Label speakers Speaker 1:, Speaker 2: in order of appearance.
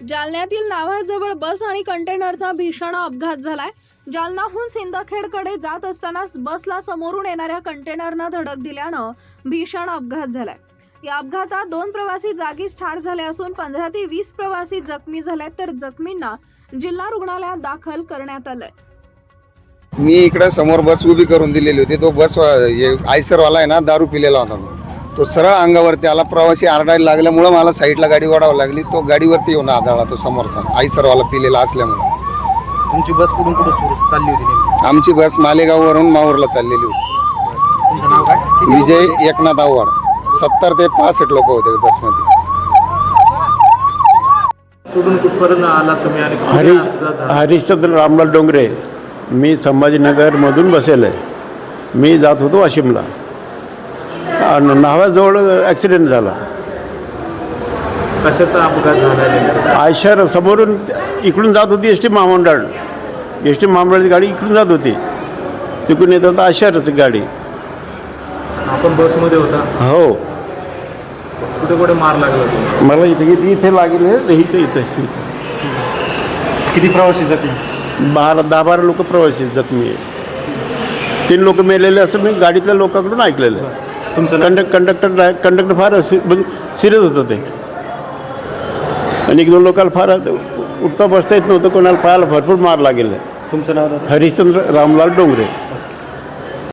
Speaker 1: जालन्यातील नाव्हाजवळ बस आणि कंटेनरचा भीषण अपघात झालाय. जालनाहून सिंदखेडकडे जात असताना बसला समोरून येणाऱ्या कंटेनरनं धडक दिल्यानं भीषण अपघात झालाय. या अपघातात दोन प्रवासी जागीच ठार झाले असून पंधरा ते वीस प्रवासी जखमी झाले तर जखमींना जिल्हा रुग्णालयात दाखल करण्यात आलंय.
Speaker 2: मी इकडे समोर बस उभी करून दिलेली होती. तो बस आयसरवाला आहे ना दारू पिलेला होता तो. तो सरळ अंगावरती आला. प्रवासी आरडायला लागल्यामुळं मला साईडला गाडी ओढावं लागली. तो गाडीवरती येऊन आदळला तो समोरचा. आयसरवाला पिलेला असल्यामुळं.
Speaker 3: तुमची बस कुठून कुठं सुरू चालली होती नेमकी?
Speaker 2: आमची बस मालेगाववरून माहूरला चाललेली होती.
Speaker 3: तुमचं नाव काय? किती
Speaker 2: विजय एकनाथ आव्हाड. सत्तर ते पासष्ट लोक होते बसमध्ये.
Speaker 3: कुठून कुठपर्यंत आला तुम्ही आणि कुठे
Speaker 4: हरीश
Speaker 3: अपघात झाला?
Speaker 4: हरिश्चंद्र रामलाल डोंगरे. मी संभाजीनगरमधून बसेल आहे. मी जात होतो वाशिमला. आणि नावाजवळ ॲक्सिडेंट झाला.
Speaker 3: कशाचा अपघात झाला नेमका?
Speaker 4: आयशर समोरून इकडून जात होती एस टी महामंडळ. एस टी महामंडळाची गाडी इकडून जात होती. तिकडून येत होता आयशरच गाडी.
Speaker 3: आपण बसमध्ये होता?
Speaker 4: हो.
Speaker 3: कुठे कुठे मार लागला
Speaker 4: मला इथे इथे इथे लागेल हे, इथे इथे इथे.
Speaker 3: किती प्रवासी जखमी?
Speaker 4: बारा दहा बारा लोक प्रवासी जखमी आहे तीन लोक मेलेले असं मी गाडीतल्या लोकांकडून ऐकलेलं आहे.
Speaker 3: तुमचं
Speaker 4: कंडक्ट कंडक्टर कंडक्टर फार सि- म्हणजे सिरियस होतं ते. आणि एक दोन लोकांना फार उठता बसता येत नव्हतं कोणाला पायाला भरपूर मार लागेल.
Speaker 3: तुमचं नाव दादा?
Speaker 4: हरिश्चंद्र रामलाल डोंगरे.